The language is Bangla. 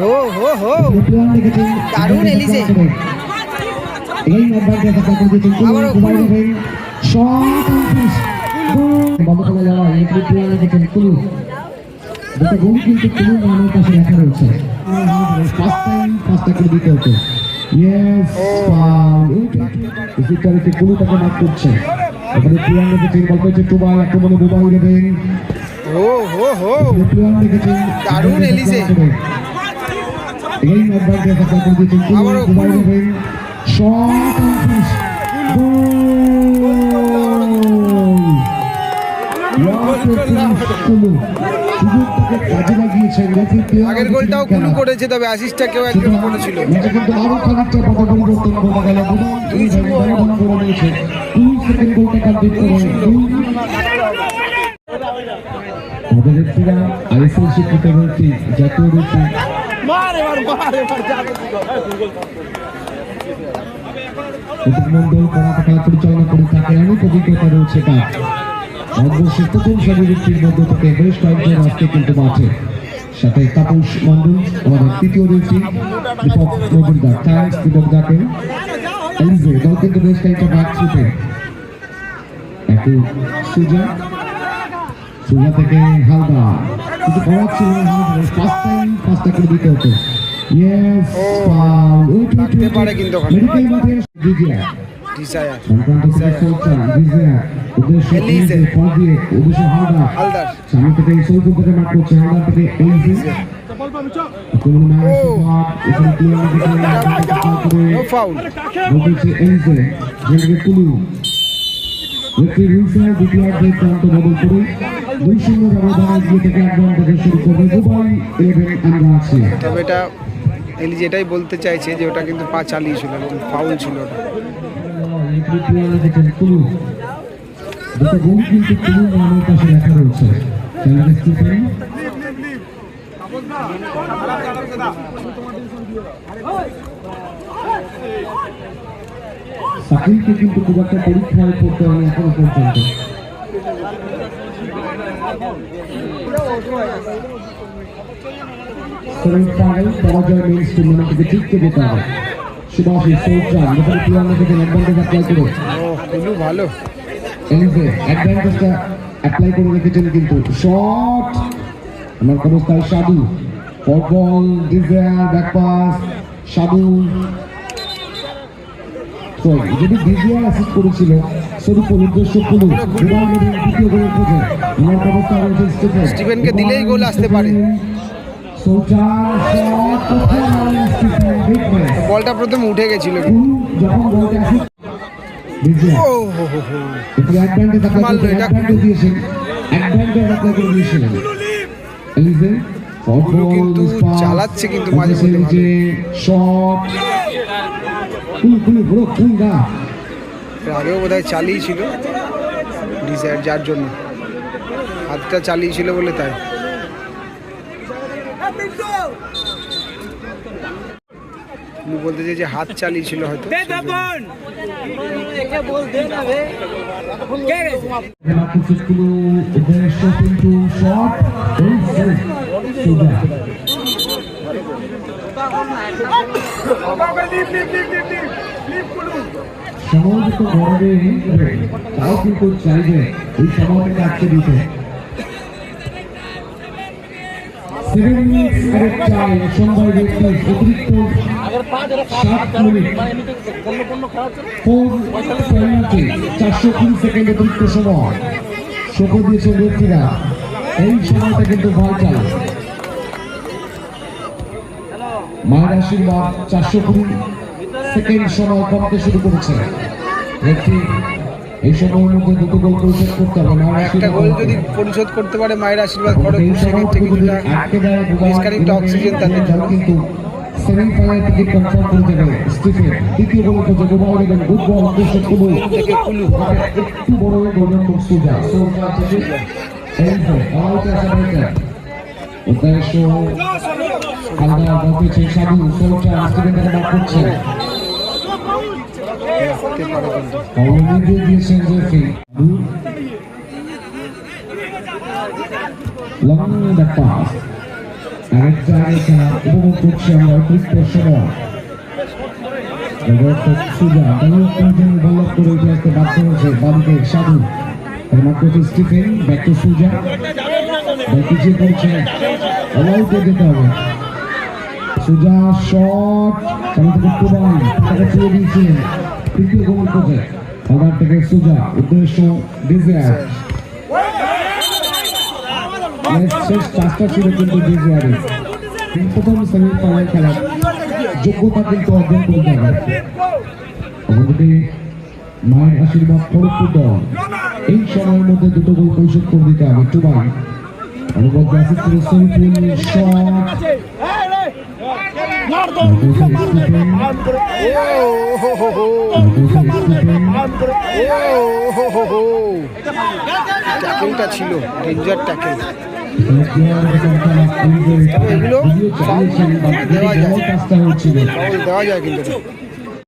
ও হো হো দারুণ এলিজে। আবারও কুলু বন্ধ দেওয়া এই প্লেয়ার কুলু দুটো গোল কিন্তু কুলু নামের পাশে লেখা রয়েছে ফার্স্ট টাইম পাঁচটা করে দিতে হতো ইয়েস ফাউল কুলু তাকে মার্ক করছে এখানে প্লেয়ার লিখেছেন গল্প হচ্ছে টুবাই আক্রমণে ও হো হো প্লেয়ার লিখেছেন দারুণ এলিজে। এই অ্যাডভান্টেজ আপনাদের দিয়েছেন কুলু আবারও দুবাই কুলু। ইলেভেন কাজে লাগিয়েছেন আগের গোলটাও কুলু করেছে তবে অ্যাসিস্টটা কেউ একজন করেছিল ম্যাচে কিন্তু আরও খানিকটা পথ পরিবর্তন ঘটে গেল দুই সেকেন্ড করে নিয়েছে দুই সেকেন্ড গোলটা কমপ্লিট করে আমাদের ব্যক্তিরা আইএসএল স্বীকৃত রয়েছে জাতীয় রয়েছে মন্ডল করাতে খেলা পরিচালনা করে থাকে অনেক অভিজ্ঞতা রয়েছে তার থেকে বেশ কয়েকজন আজকে কিন্তু মাঠে। সাথে তাপস মন্ডল আমাদের সুজা থেকে হালদা কিন্তু করার ছিল ফার্স্ট টাইম পাঁচটা করে দিতে হতো। ইয়েস ফাউল উইট উইট পারে কিন্তু মেডিকেল মাঠে বিজয় ডিজায়ার বিজয় উদ্দেশ্য এলিজে। এলিজে দিয়ে উদ্দেশ্য হালদা হালদার। সামনে থেকে সৈকত থেকে মাঠ করছে হালদার থেকে রিলসের দ্বিতীয়ার্ধে প্রান্ত বদল করে দুই শূন্য ব্যবধানে এগিয়ে থেকে একদম থেকে শুরু করবে দুবাই ইলেভেন আমরা আছি তবে এটা এলি যেটাই বলতে চাইছে যে ওটা কিন্তু পা চালিয়েছিল ফাউল ছিল ওটা দুটো গোল কিন্তু কুলু নামের পাশে লেখা রয়েছে চ্যানেল স্টিফেন সাকিবকে কিন্তু খুব একটা পরীক্ষায় পড়তে হয় এখনও পর্যন্ত। সেমিফাইনাল পরাজয় মেন্স টুর্নামেন্ট থেকে জিততে যেতে হবে সুভাষী সৌচান যেখানে প্লেয়ার লিখেছেন অ্যাডভান্টেজ অ্যাপ্লাই করে কুলু ভালো কিন্তু শট আমার অবস্থায় সাধু বল ডিজায়ার ব্যাক পাস সাধু যদি ডিজায়ার অ্যাসিস্ট করেছিল স্বরূপ উদ্দেশ্য পুলু দ্বিতীয় গোলের খোঁজে আমার অবস্থা স্টিফেন স্টিফেনকে দিলেই গোল আসতে পারে। বলটা প্রথমে উঠে গেছিল। যখন বলটা চালাচ্ছে কিন্তু মাঝে। যে শট আগেও বোধহয় চালিয়েছিল ডিজায়ার যার জন্য। হাতটা চালিয়েছিল বলে তাই। বলতে চাই যে হাত চালিয়েছিল হয়তো। সমাজকে গড়বে তাও কিন্তু চাইবে এই সময়টাকে আটকে দিতে। চারশো কুড়ি সেকেন্ড অতিরিক্ত সময়। শোকর দিয়েছে ব্যক্তিরা এই সময়টা কিন্তু ভাইটাল মায়ের আশীর্বাদ, চারশো কুড়ি। সেকেন্ড সময় কমতে শুরু করেছে। ব্যক্তি এই সময়ের মধ্যে দুটো গোল পরিশোধ করতে হবে একটা গোল যদি পরিশোধ করতে পারে মায়ের আশীর্বাদ খড়গপুর সেক্ষেত্রে কিছুটা বেশ অক্সিজেন তাদের জন্য। কিন্তু সেমিফাইনাল টিকিট কনফার্ম করে যাবে স্টিফেন দ্বিতীয় গোল করছে গোবাল বেগম গুড বল দর্শক কুলু। থেকে কুলু। একটু বড় গোল্ডেন বক্স সুজা। সোজা থেকে এন্ট্রো আউট আসা হয়েছে উদ্দেশ্য আলাদা বলতেছে সাধু সোজা স্টিফেন থেকে ব্যাক করছে হতে পারে কিন্তু অলরেডি দিয়েছেন জেফি লং দ্য পাস আরেকটা আরেকটা উপভোগ করছি আমরা অতিরিক্ত সময় দর্শক সুজা দলীয় তিনজন বল্লভ করে উঠে আসতে বাধ্য হয়েছে বাদিকে সাধু। মাত্র স্টিফেন ব্যাক টু সুজা। পিছিয়ে পড়ছে অলাউটে যেতে হবে। সুজা শট তাকে ছুঁয়ে দিয়েছিলেন তৃতীয় গোল করছে আবার থেকে সুজা, উদ্দেশ্য, ডিজায়ার। শেষ পাঁচটা ছিল কিন্তু ডিজায়ারে। প্রথম সেমিফাইনাল খেলার যোগ্যতা কিন্তু অর্জন করতে হবে অন্যদিকে মায়ের আশীর্বাদ খড়গপুর দল। এই সময়ের মধ্যে দুটো গোল করে করে সরিফুল শট ট্যাকেলটা ছিল ডেঞ্জার ট্যাকেল এগুলো দেওয়া যায়। দেওয়া যায় কিন্তু।